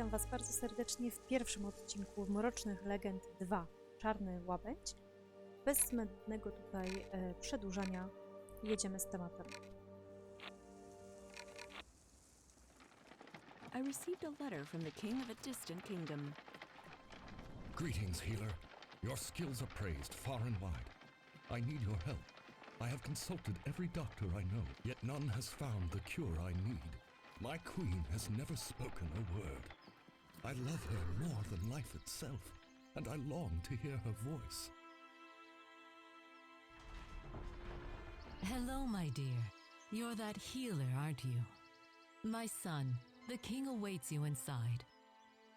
witam Was bardzo serdecznie w pierwszym odcinku Mrocznych Legend 2 Czarny Łabędź. Bez zbędnego tutaj e, przedłużania jedziemy z tematem. I received a letter from the king of a distant kingdom. Greetings, healer. Your skills are praised far and wide. I need your help. I have consulted every doctor I know, yet none has found the cure I need. My queen has never spoken a word. I love her more than life itself, and I long to hear her voice. Hello, my dear. You're that healer, aren't you? My son, the king awaits you inside.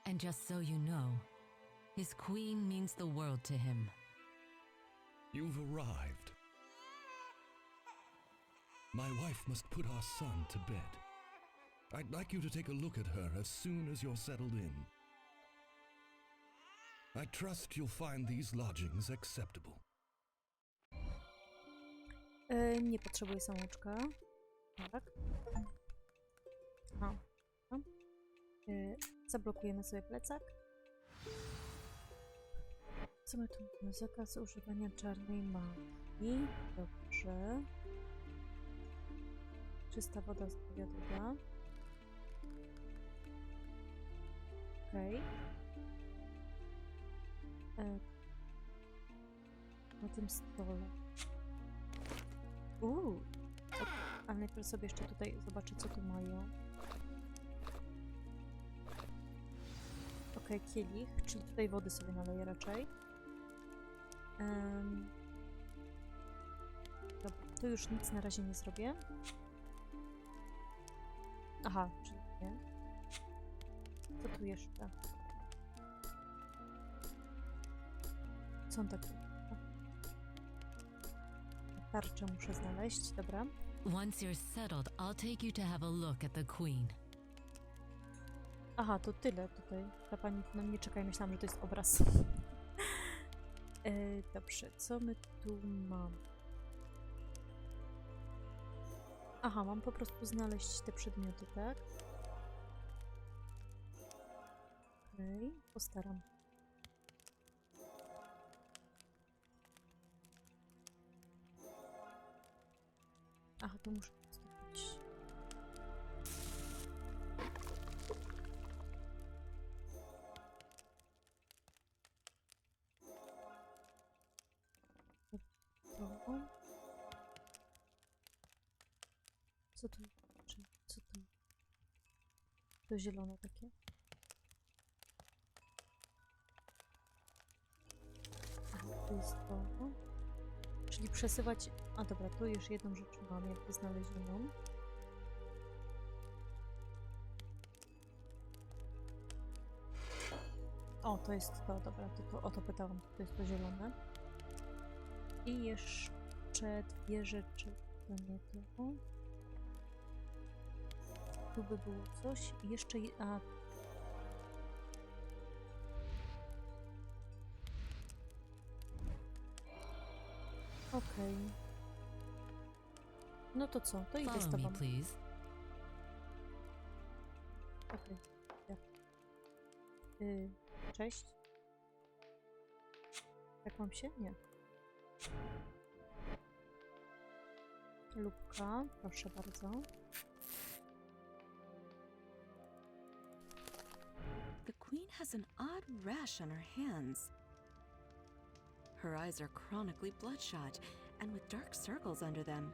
And just so you know, his queen means the world to him. You've arrived. My wife must put our son to bed. I'd like you to take a look at her as soon as you're settled in. I trust you'll find these lodgings acceptable. E, nie potrzebuję samouczka. Tak. A. E, zablokujemy sobie plecak. Co my tu mamy? Zakaz używania czarnej magii. Dobrze. Czysta woda z powiadła. Okej. E, Na tym stole. Uuu. Ale najpierw sobie jeszcze tutaj zobaczę, co tu mają. Okej, kielich, czyli tutaj wody sobie naleję raczej. Em, Dobra, tu już nic na razie nie zrobię. Aha, czyli nie. Co tu jeszcze? Co on tak... Tarczę muszę znaleźć, dobra. Once you're settled, I'll take you to have a look at the queen. Aha, to tyle tutaj. Ta pani na mnie czeka i myślałam, że to jest obraz. e, dobrze, co my tu mamy? Aha, mam po prostu znaleźć te przedmioty, tak? Okej, postaram. Aha, to muszę. To. Co tu? Czy, co tu? To zielone takie. Czyli przesyłać... A dobra, tu już jedną rzecz mam jakby znalezioną. O, to jest to, dobra, to, o to pytałam, to jest to zielone. I jeszcze dwie rzeczy będą tu. Tu by było coś. Jeszcze. je- A. Okej. No to co? To idę z Follow tobą. me, please. Okej. ja. Y, cześć. Jak mam się? Nie. Lubka, proszę bardzo. The queen has an odd rash on her hands. Her eyes are chronically bloodshot and with dark circles under them.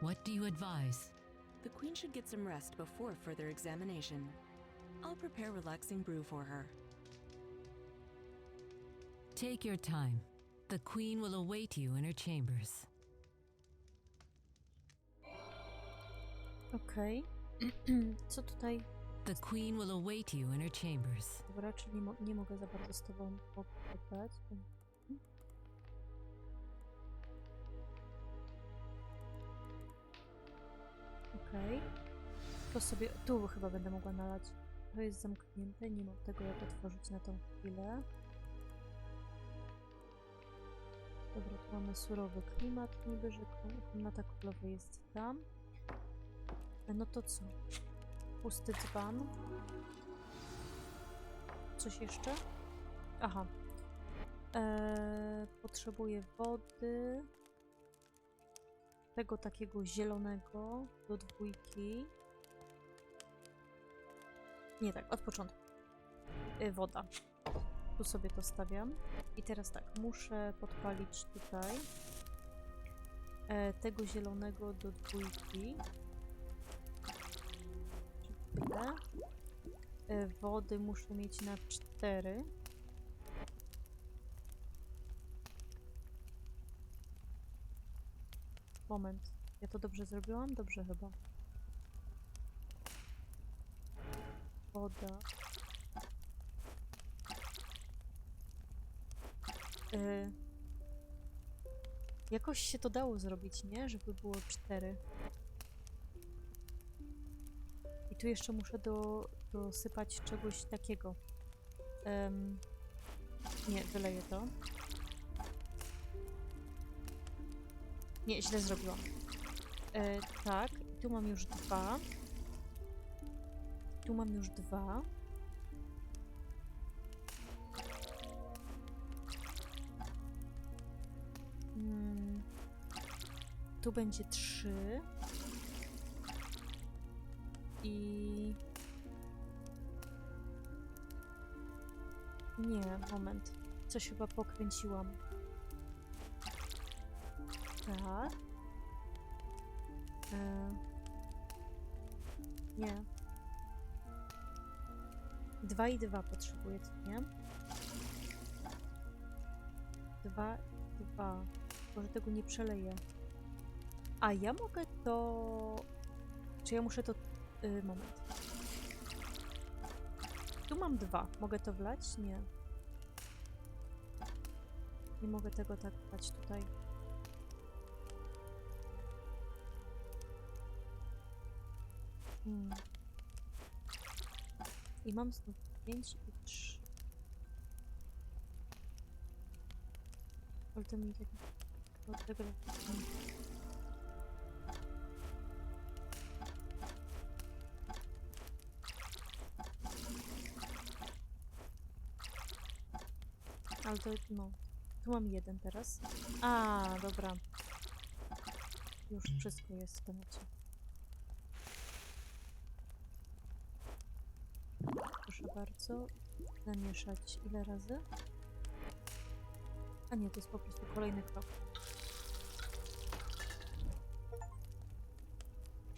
What do you advise? The queen should get some rest before further examination. I'll prepare relaxing brew for her. Take your time. The queen will await you in her chambers. Okej. Co tutaj? The queen will await you in her chambers. Dobra, czyli mo- nie mogę za bardzo z tobą pogadać. Okej. To sobie... Tu chyba będę mogła nalać. To jest zamknięte, nie mam tego jak otworzyć na tą chwilę. Dobra, tu mamy surowy klimat, niby, że kom- komnata królowa jest tam. No to co? Pusty dzban. Coś jeszcze? Aha. Eee, potrzebuję wody. Tego takiego zielonego do dwójki. Nie tak, od początku. Y, woda. Tu sobie to stawiam. I teraz tak, muszę podpalić tutaj e, tego zielonego do dwójki. Tyle. Wody muszę mieć na cztery. Moment. Ja to dobrze zrobiłam? Dobrze chyba. Woda. Y, jakoś się to dało zrobić, nie? Żeby było cztery. I tu jeszcze muszę do, dosypać czegoś takiego. Em, nie, wyleję to. Nie, źle zrobiłam. E, tak, tu mam już dwa. Tu mam już dwa. Mm, tu będzie trzy. I... Nie, moment. Coś chyba pokręciłam. Tak. E... Nie. Dwa i dwa potrzebuję, nie? Dwa dwa. Może tego nie przeleję. A ja mogę to... Czy ja muszę to... Y, moment. Tu mam dwa. Mogę to wlać? Nie. Nie mogę tego tak wlać tutaj. Hmm. I mam znów 5 i 3. Ale to mi tak... Od tego... to, no. Tu mam jeden teraz. A, dobra. Już wszystko jest w temacie. Proszę bardzo. Zamieszać ile razy? A nie, to jest po prostu kolejny krok.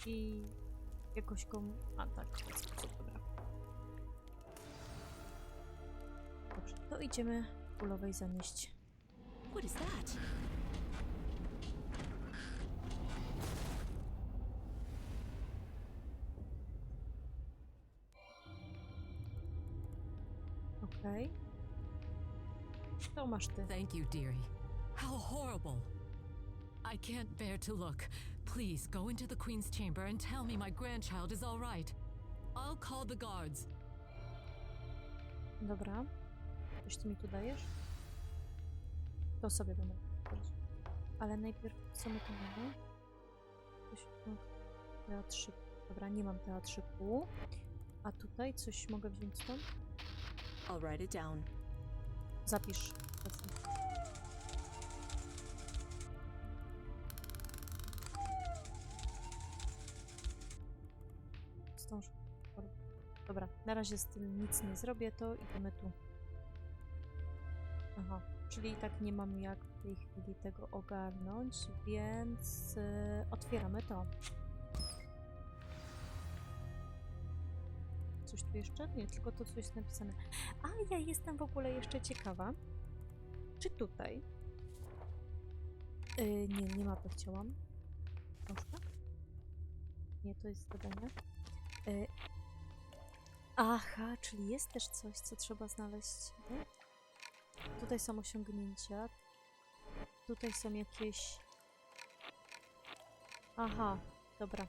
I jakoś go... A tak, sposób, dobra. Dobrze, to idziemy zanieść. What is that? Okej. To masz ty. Thank you, dearie. How horrible! I can't bear to look. Please go into the Queen's chamber and tell me my grandchild is all right. I'll call the guards. Dobra. Coś ty mi tu dajesz? To sobie będę brać. Ale najpierw co my tu mamy? Coś, no, teatrzyku. Dobra, nie mam teatrzyku. A tutaj coś mogę wziąć stąd? I'll write it down. Zapisz. Zdążę. Dobra, na razie z tym nic nie zrobię, to idziemy tu. Aha, czyli i tak nie mam jak w tej chwili tego ogarnąć, więc e, otwieramy to. Coś tu jeszcze? Nie, tylko to coś jest napisane. A ja jestem w ogóle jeszcze ciekawa, czy tutaj. Yy, nie, nie mapę chciałam. Książka? Nie, to jest zadanie. Yy, aha, czyli jest też coś, co trzeba znaleźć. Nie? Tutaj są osiągnięcia. Tutaj są jakieś. Aha, dobra.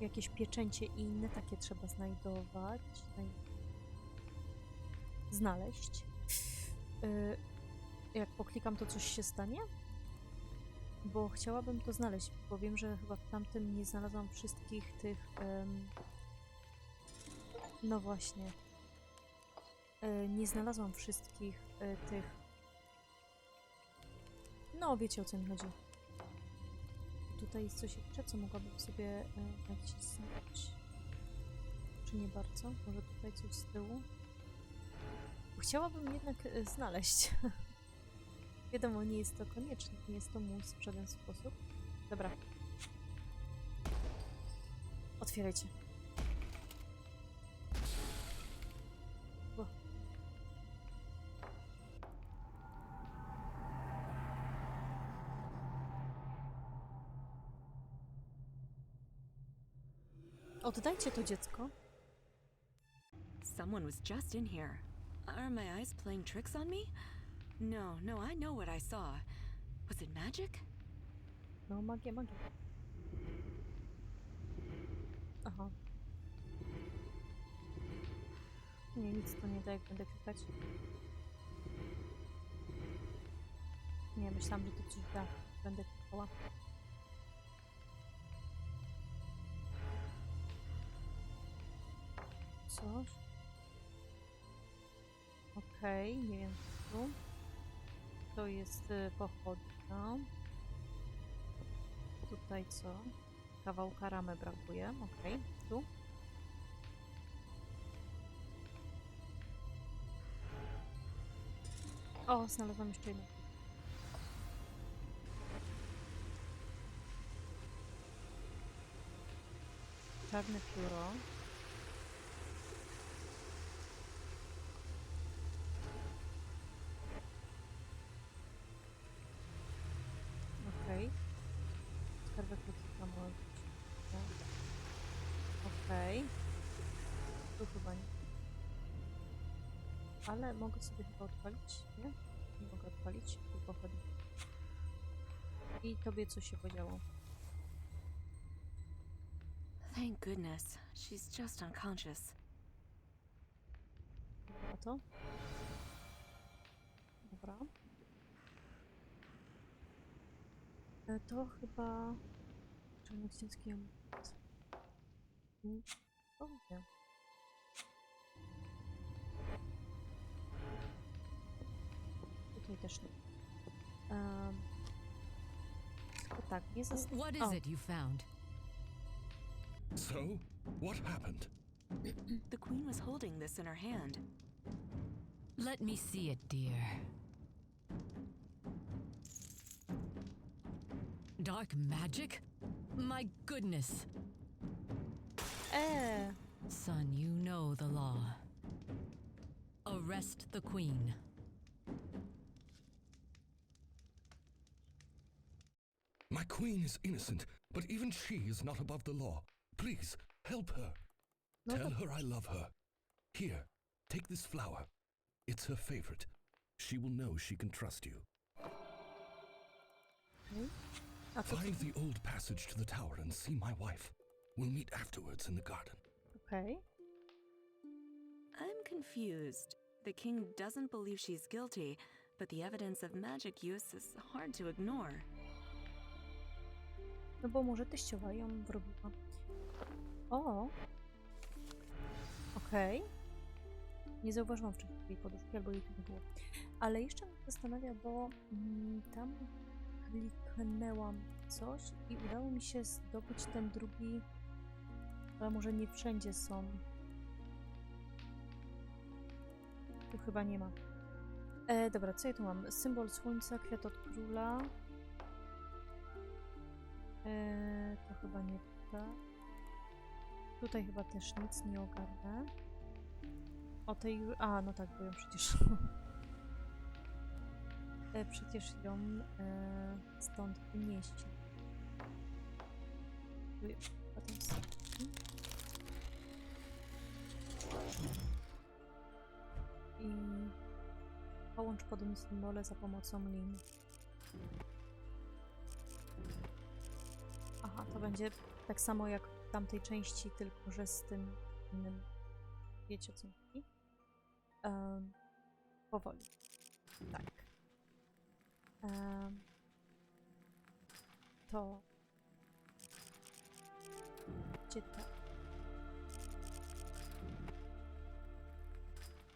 Jakieś pieczęcie i inne takie trzeba znajdować. Znaj znaleźć. Y, jak poklikam, to coś się stanie? Bo chciałabym to znaleźć, bo wiem, że chyba w tamtym nie znalazłam wszystkich tych No właśnie. E, Nie znalazłam wszystkich e, tych. No, wiecie o co mi chodzi. Tutaj jest coś jeszcze, co mogłabym sobie e, nacisnąć. Czy nie bardzo? Może tutaj coś z tyłu? Chciałabym jednak e, znaleźć. Wiadomo, nie jest to konieczne, nie jest to mus w żaden sposób. Dobra. Otwierajcie. Oddajcie to dziecko. Someone was just in here. Are my eyes playing tricks on me? No, no, I know what I saw. Was it magic? No, magia, magia. Aha. Nie, nic to nie da, jak będę klikać. Nie, myślałam, że to coś da. Będę klikała. Coś. Okej, nie wiem tu. To jest y, pochodnia. Tutaj co? Kawałka ramy brakuje. Okej, tu. O, znalazłam jeszcze jedno. Czarne pióro. Ale mogę sobie chyba odpalić, nie? Nie mogę odpalić, tylko chodzi. I tobie co się podziało? Thank goodness. She's just unconscious. A to? Dobra. E, To chyba... Czarnoksięski. Mm, O, nie. Tutaj też nie. Um, tylko tak. What is Oh. it you found? So, what happened? The queen was holding this in her hand. Let me see it, dear. Dark magic? My goodness. Eee, Son, you know the law. Arrest the queen. My queen is innocent, but even she is not above the law. Please, help her. no Tell to... her I love her. Here, take this flower. It's her favorite. She will know she can trust you. Hmm? okej. A Find the old passage to the tower and see my wife. We'll meet afterwards in the garden. Okay. I'm confused. The king doesn't believe she's guilty, but the evidence of magic use is hard to ignore. No bo może teściowa ją wrobiła. O! Okej. Nie zauważyłam wcześniej tej poduszki, albo jej tu nie było. Ale jeszcze mnie zastanawia, bo mm, tam kliknęłam coś i udało mi się zdobyć ten drugi, ale może nie wszędzie są. Tu chyba nie ma. E, dobra, co ja tu mam? Symbol słońca, kwiat od króla. Eee, to chyba nie tak. Tutaj chyba też nic nie ogarnę. O tej... A, no tak, bo ją przecież... e, przecież ją e, stąd wynieść. I połącz podobne symbole za pomocą lin. To będzie tak samo jak w tamtej części, tylko że z tym innym. Wiecie o co chodzi? Em, powoli. Tak. Em, to. Gdzie tak?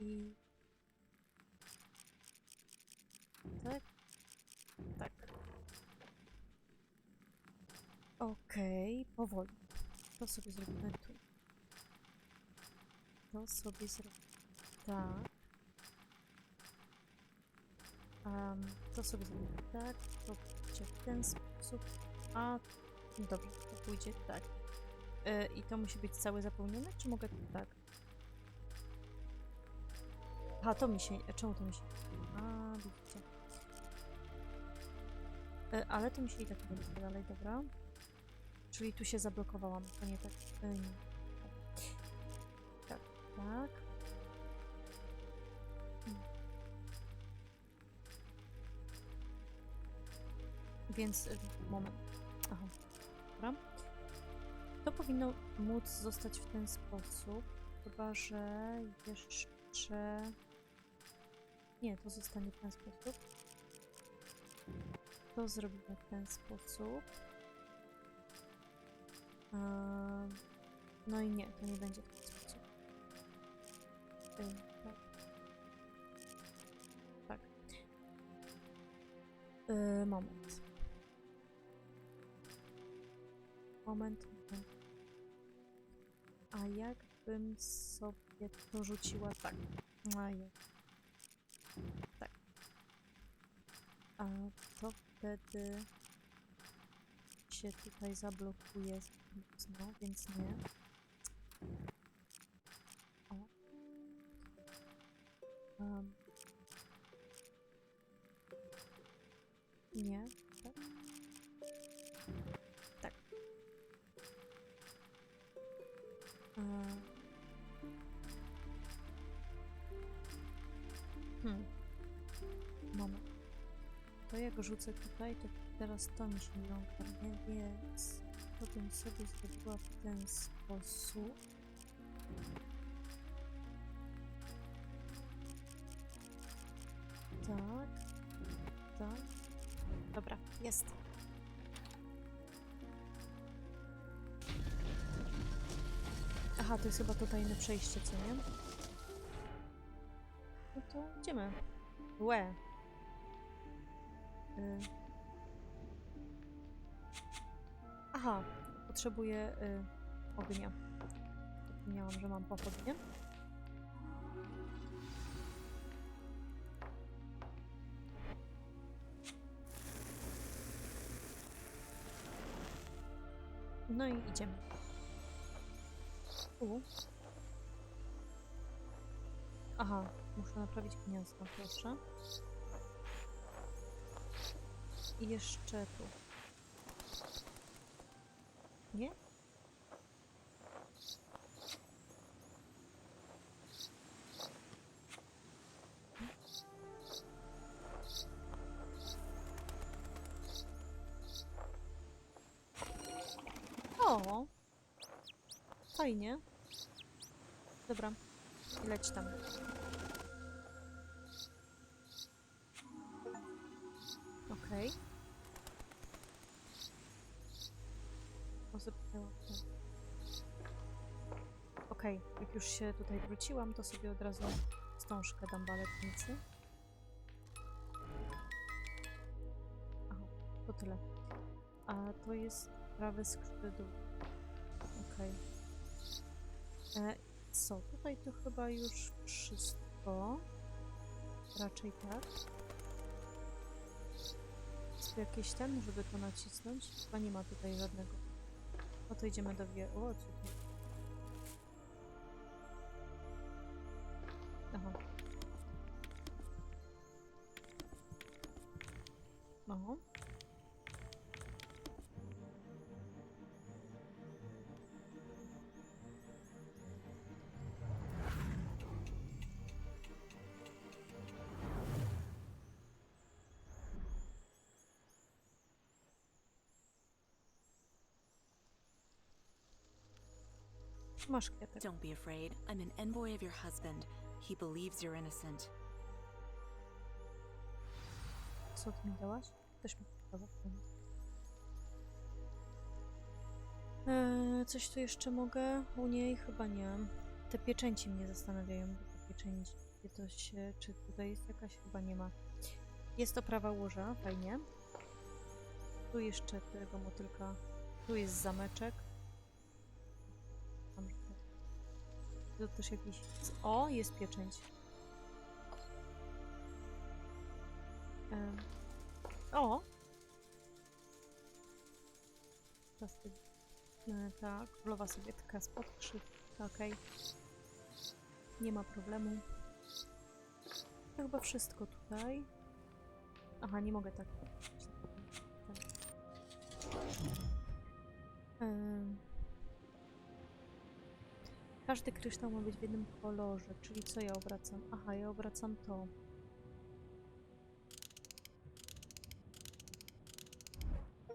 I... Tak? Tak. Okej, powoli. To sobie zrobimy tu. To sobie zrobimy tak. Em, to sobie zrobimy tak, to pójdzie w ten sposób, a dobrze, to pójdzie tak. E, I to musi być całe zapełnione, czy mogę tak? Aha, to mi się. Czemu to mi się. A, widzicie. E, ale to mi się i tak będzie dalej, dobra. Czyli tu się zablokowałam, to nie tak. E, nie. Tak, tak. Hmm. Więc e, moment. Aha, dobra. To powinno móc zostać w ten sposób, chyba że jeszcze. Nie, to zostanie w ten sposób. To zrobimy w ten sposób. No i nie, to nie będzie w ten sposób. Ym, Tak. Tak. Moment. Moment. A jakbym sobie to rzuciła tak. A? Tak. A to wtedy się tutaj zablokuje mocno, więc nie. O. Em. Nie, To jak rzucę tutaj, to teraz to mi się nie więc bym sobie zrobiła w ten sposób. Tak. Tak. Dobra, jest. Aha, to jest chyba to tajne przejście, co nie? No to idziemy. Łe. Y. Aha, potrzebuję y, ognia. Zapomniałam, że mam pochodnie. No i idziemy. U. Aha, muszę naprawić gniazdo, proszę. I jeszcze tu. Nie? O! Fajnie. Dobra, leć tam. Już się tutaj wróciłam, to sobie od razu wstążkę dam baletnicy. Aha, to tyle. A to jest prawe skrzydło. Okej. E, Co? Tutaj to chyba już wszystko. Raczej tak. Jest tu jakieś ten, żeby to nacisnąć? Chyba nie ma tutaj żadnego. No to idziemy do. O, co Don't be afraid. I'm an envoy of your husband. He believes you're innocent. Co ty mi dałaś? Też mi. Eee, coś tu jeszcze mogę? U niej chyba nie. Te pieczęci mnie zastanawiają. pieczęć. Gdzie to się... Czy tutaj jest jakaś? Chyba nie ma. Jest to prawa łoża, fajnie. Tu jeszcze tego motylka. Tu jest zameczek. Tu też jakiś... O, jest pieczęć. O! Teraz ty- e, ta królowa sobie tka spod krzywka, okej. Nie ma problemu. To chyba wszystko tutaj. Aha, nie mogę tak. tak. Każdy kryształ ma być w jednym kolorze, czyli co ja obracam? Aha, ja obracam to.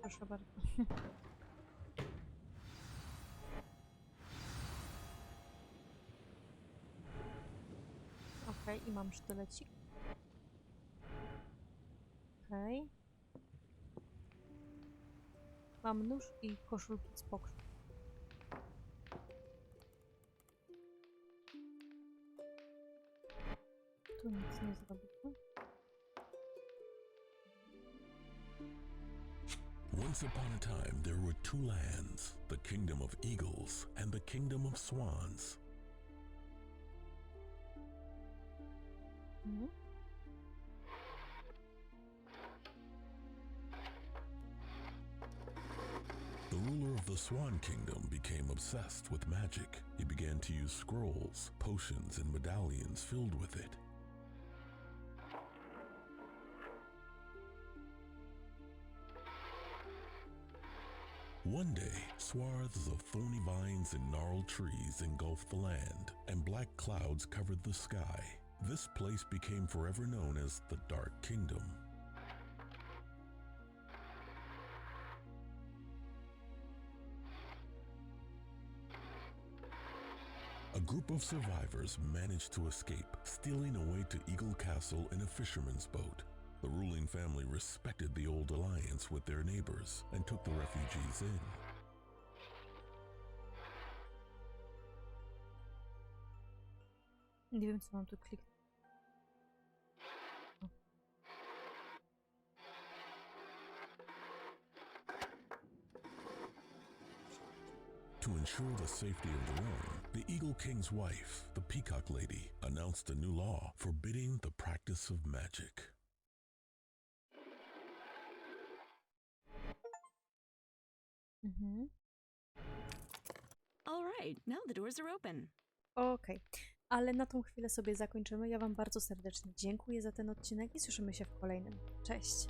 Proszę bardzo. Okej, i mam sztylecik. Okej. Mam nóż i koszulki z pokrzyw. Once upon a time, there were two lands the kingdom of eagles and the kingdom of swans. Mhm. The ruler of the Swan Kingdom became obsessed with magic. He began to use scrolls, potions, and medallions filled with it. One day, swaths of thorny vines and gnarled trees engulfed the land, and black clouds covered the sky. This place became forever known as the Dark Kingdom. A group of survivors managed to escape, stealing away to Eagle Castle in a fisherman's boat. The ruling family respected the old alliance with their neighbors and took the refugees in. Nie wiem, co mam tu kliknąć. To ensure the safety of the realm, the Eagle King's wife, the Peacock Lady, announced a new law forbidding the practice of magic. Mhm. All right, now the doors are open. Okej, ale na tą chwilę sobie zakończymy. Ja Wam bardzo serdecznie dziękuję za ten odcinek i słyszymy się w kolejnym. Cześć!